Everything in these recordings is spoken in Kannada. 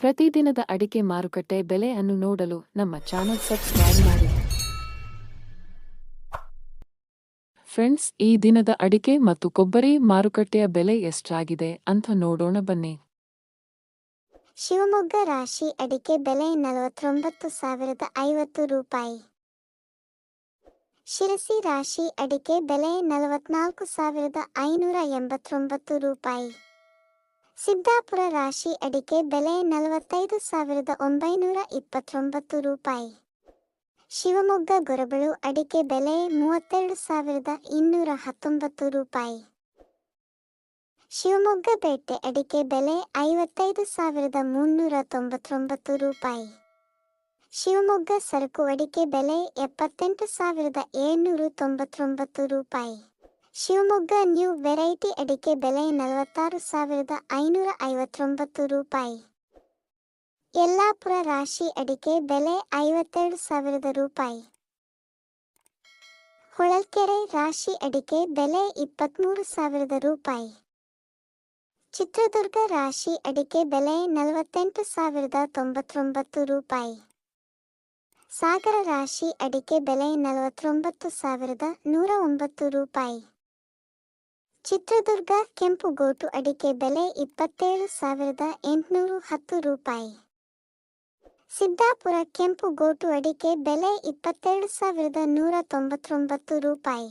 ಪ್ರತಿದಿನದ ಅಡಿಕೆ ಮಾರುಕಟ್ಟೆ ಬೆಲೆಯನ್ನು ನೋಡಲು ನಮ್ಮ ಚಾನೆಲ್ ಸಬ್ಸ್ಕ್ರೈಬ್ ಮಾಡಿ. ಫ್ರೆಂಡ್ಸ್, ಈ ದಿನದ ಅಡಿಕೆ ಮತ್ತು ಕೊಬ್ಬರಿ ಮಾರುಕಟ್ಟೆಯ ಬೆಲೆ ಎಷ್ಟಾಗಿದೆ ಅಂತ ನೋಡೋಣ ಬನ್ನಿ. ಶಿವಮೊಗ್ಗ ರಾಶಿ ಅಡಿಕೆ ಬೆಲೆ ನಲವತ್ತೊಂಬತ್ತು ಸಾವಿರದ ಐವತ್ತು ರೂಪಾಯಿ. ಶಿರಸಿ ರಾಶಿ ಅಡಿಕೆ ಬೆಲೆ ನಲವತ್ನಾಲ್ಕು ಸಾವಿರದ ಐನೂರ ಎಂಬತ್ತೊಂಬತ್ತು ರೂಪಾಯಿ. ಸಿದ್ದಾಪುರ ರಾಶಿ ಅಡಿಕೆ ಬೆಲೆ ನಲವತ್ತೈದು ಸಾವಿರದ ಒಂಬೈನೂರ ಇಪ್ಪತ್ತೊಂಬತ್ತು ರೂಪಾಯಿ. ಶಿವಮೊಗ್ಗ ಗೊರಬಳು ಅಡಿಕೆ ಬೆಲೆ ಮೂವತ್ತೆರಡು ಸಾವಿರದ ಇನ್ನೂರ ಹತ್ತೊಂಬತ್ತು ರೂಪಾಯಿ. ಶಿವಮೊಗ್ಗ ಪೇಟೆ ಅಡಿಕೆ ಬೆಲೆ ಐವತ್ತೈದು ಸಾವಿರದ ಮುನ್ನೂರ ತೊಂಬತ್ತೊಂಬತ್ತು ರೂಪಾಯಿ. ಶಿವಮೊಗ್ಗ ಸರಕು ಅಡಿಕೆ ಬೆಲೆ ಎಪ್ಪತ್ತೆಂಟು ಸಾವಿರದ ಏಳ್ನೂರು ತೊಂಬತ್ತೊಂಬತ್ತು ರೂಪಾಯಿ. ಶಿವಮೊಗ್ಗ ನ್ಯೂ ವೆರೈಟಿ ಅಡಿಕೆ ಬೆಲೆ ನಲವತ್ತಾರು ಸಾವಿರದ ಐನೂರ ಐವತ್ತೊಂಬತ್ತು ರೂಪಾಯಿ. ಯಲ್ಲಾಪುರ ರಾಶಿ ಅಡಿಕೆ ಬೆಲೆ ಐವತ್ತೆರಡು ಸಾವಿರದ ರೂಪಾಯಿ. ಹೊಳಲ್ಕೆರೆ ರಾಶಿ ಅಡಿಕೆ ಬೆಲೆ ಇಪ್ಪತ್ತ್ಮೂರು ಸಾವಿರದ ರೂಪಾಯಿ. ಚಿತ್ರದುರ್ಗ ರಾಶಿ ಅಡಿಕೆ ಬೆಲೆ ನಲವತ್ತೆಂಟು ಸಾವಿರದ ತೊಂಬತ್ತೊಂಬತ್ತು ರೂಪಾಯಿ. ಸಾಗರ ರಾಶಿ ಅಡಿಕೆ ಬೆಲೆ ನಲವತ್ತೊಂಬತ್ತು ಸಾವಿರದ ನೂರ ಒಂಬತ್ತು ರೂಪಾಯಿ. ಚಿತ್ರದುರ್ಗ ಕೆಂಪು ಗೋಟು ಅಡಿಕೆ ಬೆಲೆ ಇಪ್ಪತ್ತೇಳು ಸಾವಿರದ ಎಂಟುನೂರು ಹತ್ತು ರೂಪಾಯಿ. ಸಿದ್ದಾಪುರ ಕೆಂಪು ಗೋಟು ಅಡಿಕೆ ಬೆಲೆ ಇಪ್ಪತ್ತೆರಡು ಸಾವಿರದ ನೂರ ತೊಂಬತ್ತೊಂಬತ್ತು ರೂಪಾಯಿ.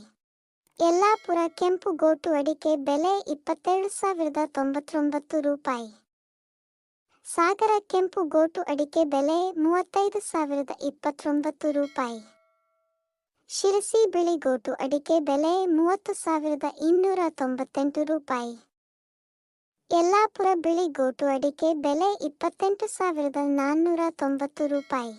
ಯಲ್ಲಾಪುರ ಕೆಂಪು ಗೋಟು ಅಡಿಕೆ ಬೆಲೆ ಇಪ್ಪತ್ತೆರಡು ಸಾವಿರದ ತೊಂಬತ್ತೊಂಬತ್ತು ರೂಪಾಯಿ. ಸಾಗರ ಕೆಂಪು ಗೋಟು ಅಡಿಕೆ ಬೆಲೆ ಮೂವತ್ತೈದು ಸಾವಿರದ ಇಪ್ಪತ್ತೊಂಬತ್ತು ರೂಪಾಯಿ. ಶಿರಸಿ ಬಿಳಿ ಗೋಟು ಅಡಿಕೆ ಬೆಲೆ ಮೂವತ್ತು ಸಾವಿರದ ಇನ್ನೂರ ತೊಂಬತ್ತೆಂಟು ರೂಪಾಯಿ. ಯಲ್ಲಾಪುರ ಬಿಳಿ ಗೋಟು ಅಡಿಕೆ ಬೆಲೆ ಇಪ್ಪತ್ತೆಂಟು ಸಾವಿರದ ನಾನ್ನೂರ ತೊಂಬತ್ತು ರೂಪಾಯಿ.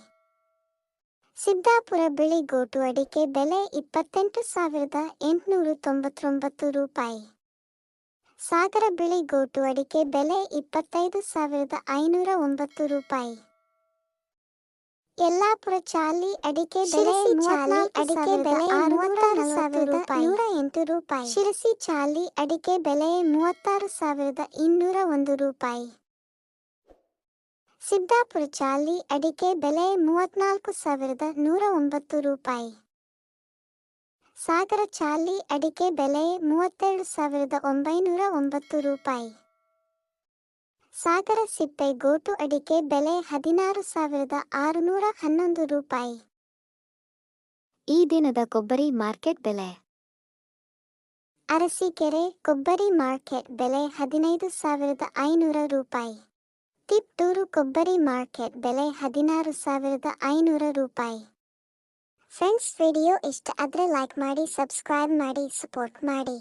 ಸಿದ್ದಾಪುರ ಬಿಳಿ ಗೋಟು ಅಡಿಕೆ ಬೆಲೆ ಇಪ್ಪತ್ತೆಂಟು ಸಾವಿರದ ಎಂಟುನೂರು ತೊಂಬತ್ತೊಂಬತ್ತು ರೂಪಾಯಿ. ಸಾಗರ ಬಿಳಿ ಗೋಟು ಅಡಿಕೆ ಬೆಲೆ ಇಪ್ಪತ್ತೈದು ಸಾವಿರದ ಐನೂರ ಒಂಬತ್ತು ರೂಪಾಯಿ. ಯಲ್ಲಾಪುರ ಚಾಲಿ ಅಡಿಕೆ ಬೆಲೆ ಚಾಲಿ ಅಡಿಕೆ ಬೆಲೆ ಮೂವತ್ತಾರು ಸಾವಿರದ ನೂರ ಎಂಟು ರೂಪಾಯಿ. ಶಿರಸಿ ಚಾಲಿ ಅಡಿಕೆ ಬೆಲೆ ಮೂವತ್ತಾರು ಸಾವಿರದ ಇನ್ನೂರ ಒಂದು ರೂಪಾಯಿ. ಸಿದ್ದಾಪುರ ಚಾಲಿ ಅಡಿಕೆ ಬೆಲೆ ಮೂವತ್ನಾಲ್ಕು ಸಾವಿರದ ನೂರ ಒಂಬತ್ತು ರೂಪಾಯಿ. ಸಾಗರ ಚಾಲಿ ಅಡಿಕೆ ಬೆಲೆ ಮೂವತ್ತೆರಡು ಸಾವಿರದ ಒಂಬೈನೂರ ಒಂಬತ್ತು ರೂಪಾಯಿ. ಸಾಗರ ಸಿಪ್ಪೆ ಗೋಟು ಅಡಿಕೆ ಬೆಲೆ ಹದಿನಾರು ಸಾವಿರದ ಆರುನೂರ ಹನ್ನೊಂದು ರೂಪಾಯಿ. ಈ ದಿನದ ಕೊಬ್ಬರಿ ಮಾರ್ಕೆಟ್ ಬೆಲೆ. ಅರಸೀಕೆರೆ ಕೊಬ್ಬರಿ ಮಾರ್ಕೆಟ್ ಬೆಲೆ ಹದಿನೈದು ಸಾವಿರದ ಐನೂರ ರೂಪಾಯಿ. ತಿಪ್ಟೂರು ಕೊಬ್ಬರಿ ಮಾರ್ಕೆಟ್ ಬೆಲೆ ಹದಿನಾರು ಸಾವಿರದ ಐನೂರ ರೂಪಾಯಿ. ಫ್ರೆಂಡ್ಸ್ ವಿಡಿಯೋ ಇಷ್ಟ ಆದರೆ ಲೈಕ್ ಮಾಡಿ ಸಬ್ಸ್ಕ್ರೈಬ್ ಮಾಡಿ ಸಪೋರ್ಟ್ ಮಾಡಿ.